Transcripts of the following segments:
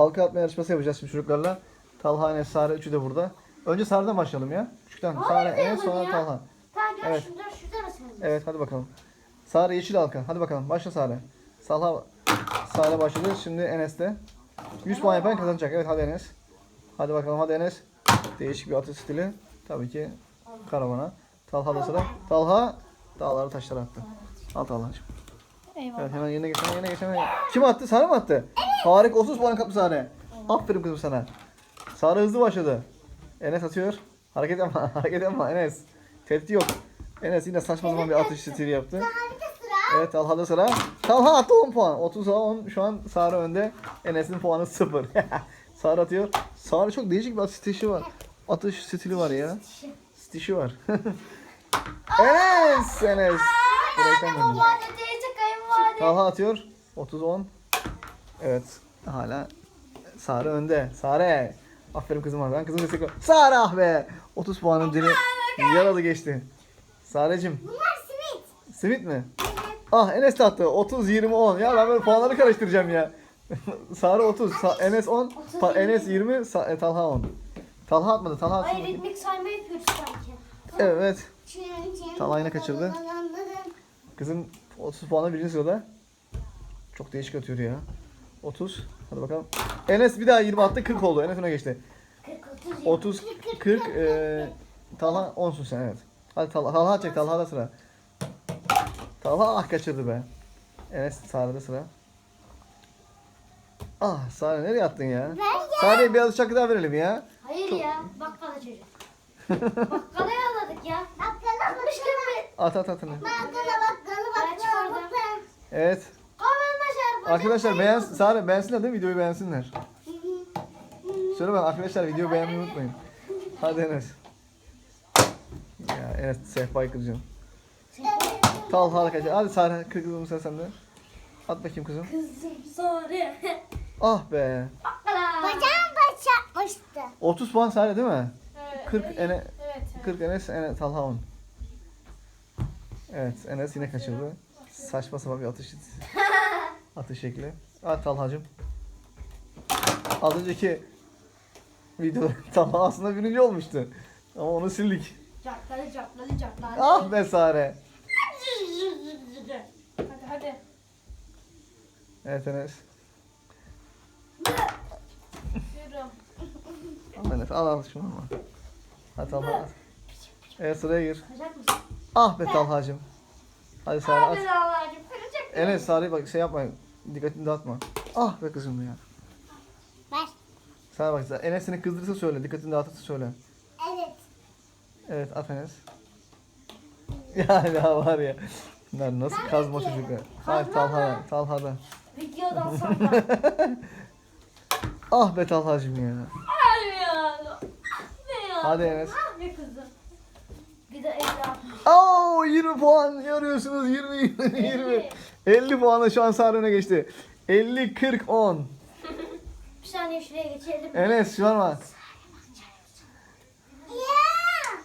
halka atma yarışması yapacağız şimdi çocuklarla. Talha, Enes, Sare üçü de burada. Önce Sare'den başlayalım ya. Küçükten. Sare, Hayır, Enes, sonra ya. Talha. Tamam gel Evet. şuradan. Evet hadi bakalım. Sare yeşil halka. Hadi bakalım. Başla Sare. Talha, Sare başladı. Şimdi Enes de. 100 puan yapan kazanacak. Evet hadi Enes. Hadi bakalım hadi Enes. Değişik bir atış stili. Tabii ki karavana. Talha da sıra. Talha dağları taşlara attı. Al Talha'cığım. Eyvallah. Evet hemen yerine geç, hemen yerine geç, hemen. Kim attı? Sare mi attı? Harika 30 puan kaptı Sare. Aferin kızım sana. Sare hızlı başladı. Enes atıyor. Hareket yapma, hareket yapma Enes. Tehdit yok. Enes yine saçma sapan bir atış stili yaptı. Evet Talha'da sıra. Talha attı 10 puan. 30'a 10. Şu an Sare önde. Enes'in puanı 0. Sare atıyor. Sare çok değişik bir atış stili var. Atış stili var ya. Stişi var. Enes! Enes. Direkten döndü. Talha atıyor. 30-10. Evet. Hala Sare önde. Sare. Aferin kızım var. Ben kızım destek Sare ah be. 30 puanın dili yaralı geçti. Sarecim. Bunlar simit. Simit mi? Ah Enes de attı. 30-20-10. Ya ben böyle puanları karıştıracağım ya. Sare 30. Sa- Enes 10. Pa- Enes 20. Sa- e, Talha 10. Talha atmadı. Talha Ay bakayım. ritmik sayma yapıyoruz sanki. Evet. Talha yine kaçırdı. Kızım 30 puanla birinci sırada. Çok değişik atıyor ya. 30. Hadi bakalım. Enes bir daha 20 attı 40 oldu. Enes öne geçti. 40 30 30 40 eee Talha 10'sun sen evet. Hadi Talha, Talha çek Talha'da sıra. Talha ah kaçırdı be. Enes Sare'de sıra. Ah Sare nereye attın ya? Ver ya. Sare'ye bir alışacak daha verelim ya. Hayır ya. Bakkala çocuk. Bakkala yolladık ya. Bakkala bakkala. At at at. Bakkala bakkala bakkala bakkala. Evet. Arkadaşlar beğen Sare beğensinler değil mi? Videoyu beğensinler. Söyle ben arkadaşlar videoyu beğenmeyi unutmayın. Hadi Enes. Ya Enes sehpayı kıracağım. Talha arkadaşlar. Hadi Sare kırgızım sen sende. At bakayım kızım. Kızım sare. Ah be. Bacağım başlatmıştı. 30 puan Sare değil mi? Evet. 40 Ene Evet. 40 Enes, Enes Talha 10. Evet Enes yine kaçırdı. Saçma sapan bir atış atış şekli. At Talha'cığım. Az önceki videoda Talha aslında birinci olmuştu. Ama onu sildik. Cakladı cakladı cakladı. Ah be Sare. Hadi hadi. Evet Enes. Al Enes al al şunu ama. Hadi Talha. Evet sıraya gir. Ah be Talha'cığım. Hadi Sare at. Abi kıracak. Enes Sare'yi bak şey yapma. Dikkatini dağıtma. Ah be kızım ya. Ver. Sana bak Enes seni kızdırırsa söyle. Dikkatini dağıtırsa söyle. Evet. Evet at Enes. Ya ya var ya. Bunlar nasıl kazma çocuklar. Hayır Talha, Talha'da. Videodan sonra. Ah be Talha'cığım ya. Ay ya. Ne ya? Hadi Enes. Ah be kızım. Bir de evde atmış. Oo 20 puan görüyorsunuz 20 20 20. 50 puanla şu an Sare öne geçti. 50 40 10. Bir saniye şuraya geçelim. Enes şu an var. Ya.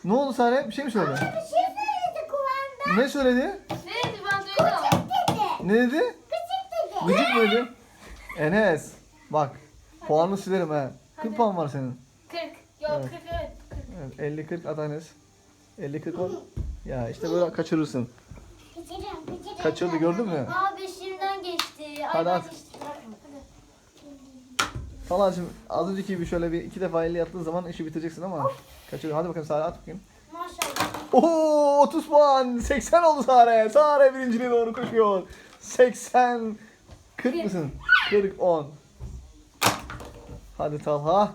Ne oldu Sare? Bir şey mi söyledi? Bir şey söyledi kulağımda. Ne söyledi? Neydi ben duydum. Küçük dedi. Ne dedi? Küçük dedi. Gıcık mı dedi? Enes bak puanını silerim ha. 40 puan var senin. 40. Yok Evet. 40 evet. 40. Evet 50 40 at Enes. 50 40 10. Ya işte böyle kaçırırsın. Kaçırdı gördün mü? Abi şimdiden geçti. Hadi at. Talha'cığım az önceki gibi şöyle bir iki defa 50 yaptığın zaman işi bitireceksin ama kaçırıyor. Hadi bakalım Sare at bakayım. Maşallah. Oo 30 puan. 80 oldu Sare. Sare birinciliğe doğru koşuyor. 80 40 mısın? 40 10. Hadi Talha.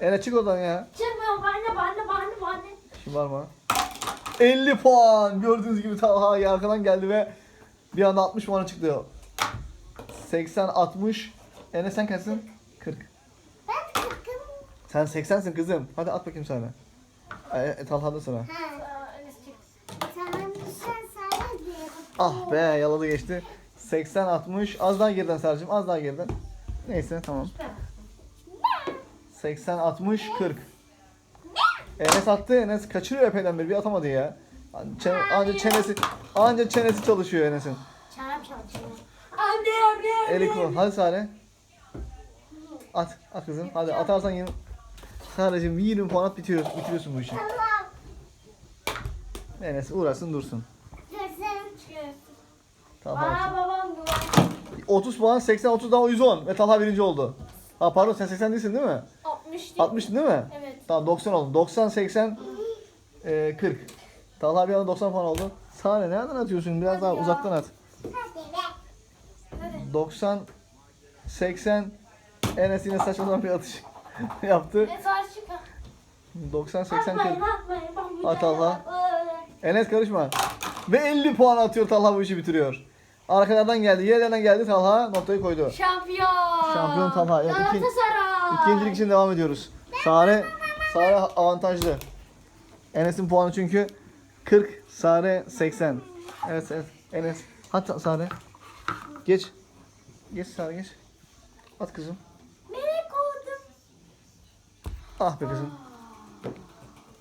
Enes çık. Oradan ya. Çıkmıyor bağırma bağırma bağırma bağırma. Şımarma. 50 puan. Gördüğünüz gibi Talha arkadan geldi ve bir anda 60 puana çıktı. 80 60. Enes sen kaçsın? 40. Ben kırkım. Sen 80'sin kızım. Hadi at bakayım sana. E, Talha'da sıra. Ah be yaladı geçti. 80 60. Az daha geriden Sercim. Az daha geriden. Neyse tamam. 80 60 40. Enes attı. Enes kaçırıyor epeyden beri. Bir atamadı ya. Çene, anca çenesi anca çenesi çalışıyor Enes'in. Çağırım çalışıyor. Anne anne anne. Eli. Hadi Sare. At. At kızım. Hadi atarsan yine. Sadece 20 puan at bitiyor, bitiriyorsun bu işi. Tamam. Enes uğraşsın dursun. Görsün. Talha Aa babam duvar. 30 puan 80 30 daha 110 ve Talha birinci oldu. Ha pardon sen 80 değilsin değil mi? 60 değil. 60 değil mi? Evet. Tamam 90 oldu. 90 80 e, 40. Talha bir anda 90 puan oldu. Sare nereden atıyorsun? Biraz daha uzaktan at. Hadi. 90 80 Enes yine saçma sapan bir atış yaptı. E sarı çıkar. 90 80 Atmayın 40. atmayın. Bak bu At. Öyle. Enes karışma. Ve 50 puan atıyor Talha bu işi bitiriyor. Arkalardan geldi, yerlerden geldi Talha noktayı koydu. Şampiyon. Şampiyon Talha. Evet, Galatasaray. İkincilik için devam ediyoruz. Sare, Sare avantajlı. Enes'in puanı çünkü 40, Sare 80. Evet, evet. Enes. Hatta Sare. Geç. Geç Sare geç. At kızım. Melek oldum. Ah be kızım.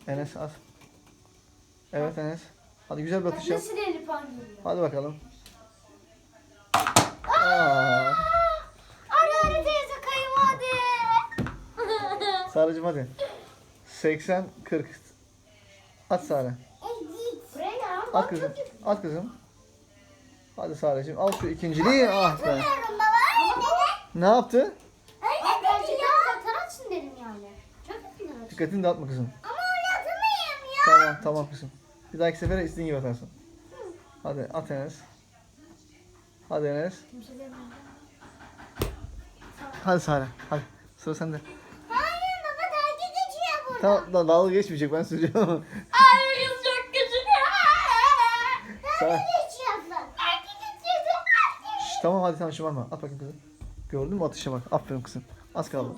Enes at. Evet Enes. Hadi güzel bir atış yap. Nasıl 50 puan geliyor? Hadi bakalım. Aa. Anne anne teyze kayınvalide. Sarıcım hadi. 80, 40. At Sare. At kızım. At kızım. Hadi Sare'cim al şu ikinciliği. Ah be. Ne yaptı? Ay bence ya. Zaten açsın dedim yani. Çok güzel aç. Dikkatini dağıtma kızım. Ama oynatamayayım ya. Tamam tamam kızım. Bir dahaki sefere istediğin gibi atarsın. Hadi at Enes. Hadi Enes. Hadi Sare. Hadi. Sıra sende. Tamam da dalga geçmeyecek ben söyleyeceğim. Ay bu kız çok kötü. Dalga geçiyorsun. Dalga geçiyorsun. Şş, tamam hadi tamam şımarma. At bakayım kızım. Gördün mü atışa bak. Aferin kızım. Az kaldı.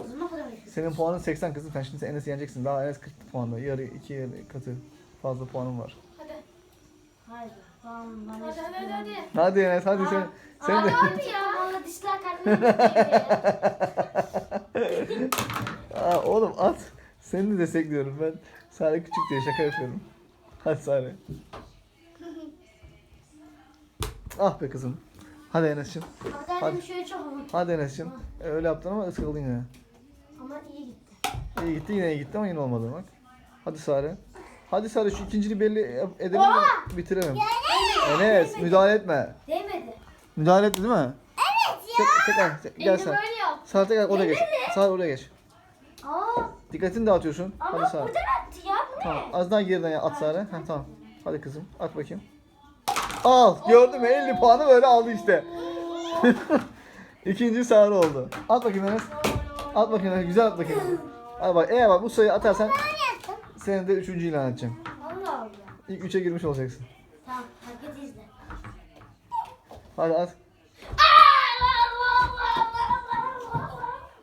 Senin puanın 80 kızım. Sen şimdi Enes'i yeneceksin. Daha Enes 40 puanda. Yarı iki yarı katı fazla puanın var. Hadi. Haydi. Tamam. Hadi hadi hadi. Hadi Enes hadi sen. Sen de. Abi ya. Valla dişler Aa, oğlum at. Seni de destekliyorum ben. Sare küçük diye şaka yapıyorum. Hadi Sare. Ah be kızım. Hadi Enes'cim. Hadi. şöyle çok ama. Hadi Enes'cim. E, Öyle yaptın ama ıskıldın yine. Ama iyi gitti. İyi gitti yine iyi gitti ama yine olmadı bak. Hadi Sare. Hadi Sare şu ikinciliği belli edelim de bitirelim. Enes müdahale etme. Değmedi. Müdahale etti değil mi? Evet Tek, tekrar te- gel Elini sen. böyle yap. Sare tekrar oraya geç. Sare oraya geç. Aa. Dikkatini dağıtıyorsun. Hadi Ama Sare. buradan attı ya. Bu ne? Tamam. Az daha geriden ya at Sare. Heh, tamam. Hadi kızım. At bakayım. Al. Gördün mü? 50 puanı böyle aldı işte. İkinci Sare oldu. At bakayım Enes. At bakayım Enes. Güzel at bakayım. Hadi bak. Eğer bak bu sayıyı atarsan seni de üçüncü ilan edeceğim. Allah Allah. İlk üçe girmiş olacaksın. Tamam. Herkes izle. Hadi at.